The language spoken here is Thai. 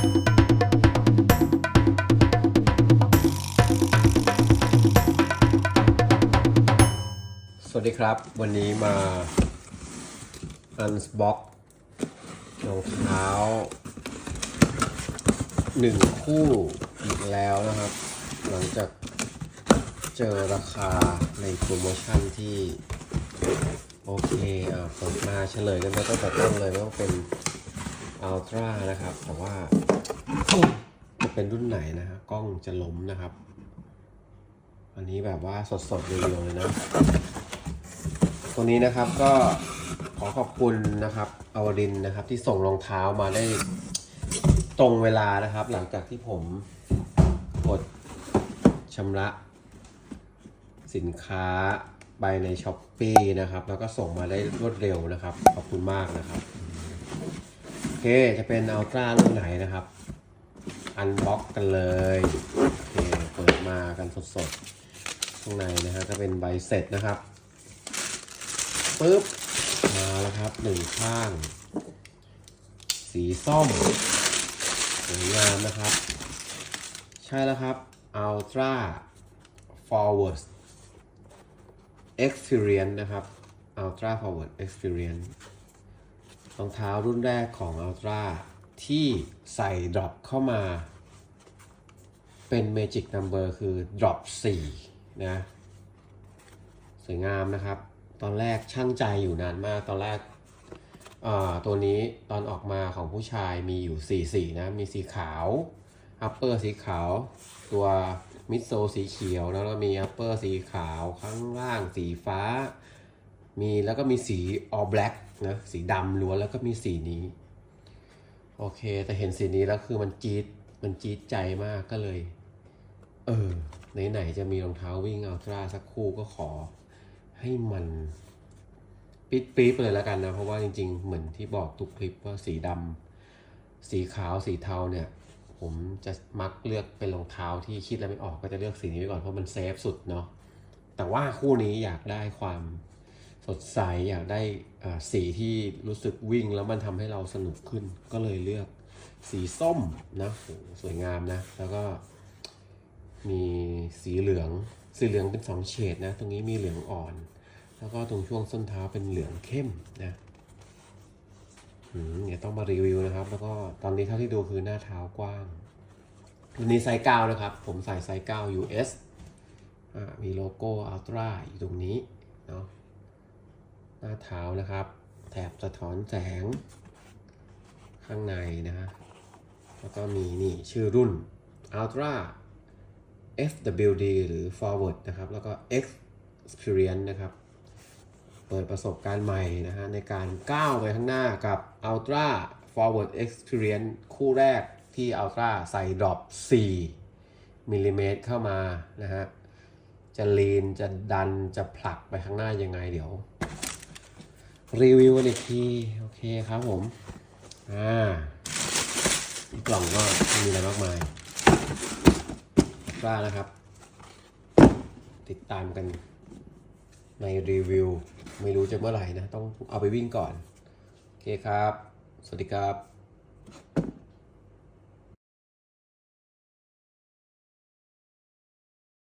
สวัสดีครับ วันนี้มา Unbox รองเท้าหนึ่งคู่อีกแล้วนะครับ หลังจากเจอราคาในโปรโมชั่นที่ โอเคอะเปิดมาเฉลยกันไปตั้งแต่ต้นเลยว่าเป็น Ultra นะครับ แต่ว่า จะเป็นรุ่นไหนนะฮะกล้องจะล้มนะครับ อันนี้แบบว่าสดๆเรียวๆเลยนะ ตัวนี้นะครับก็ขอขอบคุณนะครับอวรินนะครับ ที่ส่งรองเท้ามาได้ตรงเวลานะครับ หลังจากที่ผมกดชำระ สินค้าไปในช้อปปีนะครับ แล้วก็ส่งมาได้รวดเร็วนะครับ ขอบคุณมากนะครับ เค จะเป็นอัลตร้ารุ่นไหนนะครับ อันบ็อกกันเลย โอเค เปิดมากันสดๆ ข้างในนะฮะก็เป็นใบเสร็จนะครับ ปึ๊บ มาแล้วครับหนึ่งข้าง สีส้ม สวยงามนะครับ ใช่แล้วครับ Ultra Forward Experience นะครับ Ultra Forward Experience รองเท้ารุ่นแรกของ Ultra ที่ใส่ดรอปเข้ามา เป็น Magic Number คือ drop 4นะสวยงามนะครับ ตอนแรกช่างใจอยู่นานมากตอนแรกตัวนี้ตอนออกมาของผู้ชายมีอยู่ 4 สีนะ มีสีขาว อัปเปอร์สีขาว ตัวมิดโซสีเขียว แล้วก็มีอัปเปอร์สีขาวข้างล่างสีฟ้า มีแล้วก็มีสี all black นะสีดำล้วนแล้วก็มีสีนี้ โอเค แต่เห็นสีนี้แล้วคือมันจี๊ดมันจี๊ดใจมากก็เลย เออ ไหน ๆ จะมีรองเท้าวิ่งอัลตร้าสักคู่ก็ขอ ให้มันปิดปี๊บๆเลยแล้วกันนะ เพราะว่าจริง ๆ เหมือนที่บอกทุกคลิปว่าสีดำสีขาวสีเทาเนี่ย ผมจะมักเลือกเป็นรองเท้าที่คิดแล้วไม่ออกก็จะเลือกสีนี้ไว้ก่อนเพราะมันเซฟสุดเนาะแต่ว่าคู่นี้อยากได้ความ สดใสอยากได้สีที่รู้สึกวิ่งแล้วมันทำให้เราสนุกขึ้นก็เลยเลือกสีส้มนะโหสวยงามนะ แล้วก็มีสีเหลือง สีเหลืองเป็นสองเฉดนะ ตรงนี้มีเหลืองอ่อน แล้วก็ตรงช่วงส้นเท้าเป็นเหลืองเข้มนะเดี๋ยวต้องมารีวิวนะครับ แล้วก็ตอนนี้เท่าที่ดูคือหน้าเท้ากว้างวันนี้ไซส์เก้านะครับ ผมใส่ไซส์เก้า US อ่ามีโลโก้ Ultra อยู่ตรงนี้เนาะ หน้าเท้านะครับ แถบสะท้อนแสง ข้างในนะฮะแล้วก็มีนี่ชื่อรุ่น Ultra FWD หรือ Forward นะครับ แล้วก็ Experience นะครับ เปิดประสบการณ์ใหม่นะฮะในการก้าวไปข้างหน้ากับ Ultra Forward Experience คู่แรกที่ Ultra ใส่ดรอป 4มิลลิเมตรเข้ามานะฮะ จะลีน จะดัน จะผลักไปข้างหน้ายังไงเดี๋ยว รีวิวกันอีกที โอเคครับผม อ่ากกล่องก็ไม่มีอะไรมากมายกล้านะครับ ติดตามกันในรีวิว ไม่รู้จะเมื่อไหร่นะ ต้องเอาไปวิ่งก่อน โอเคครับ สวัสดีครับ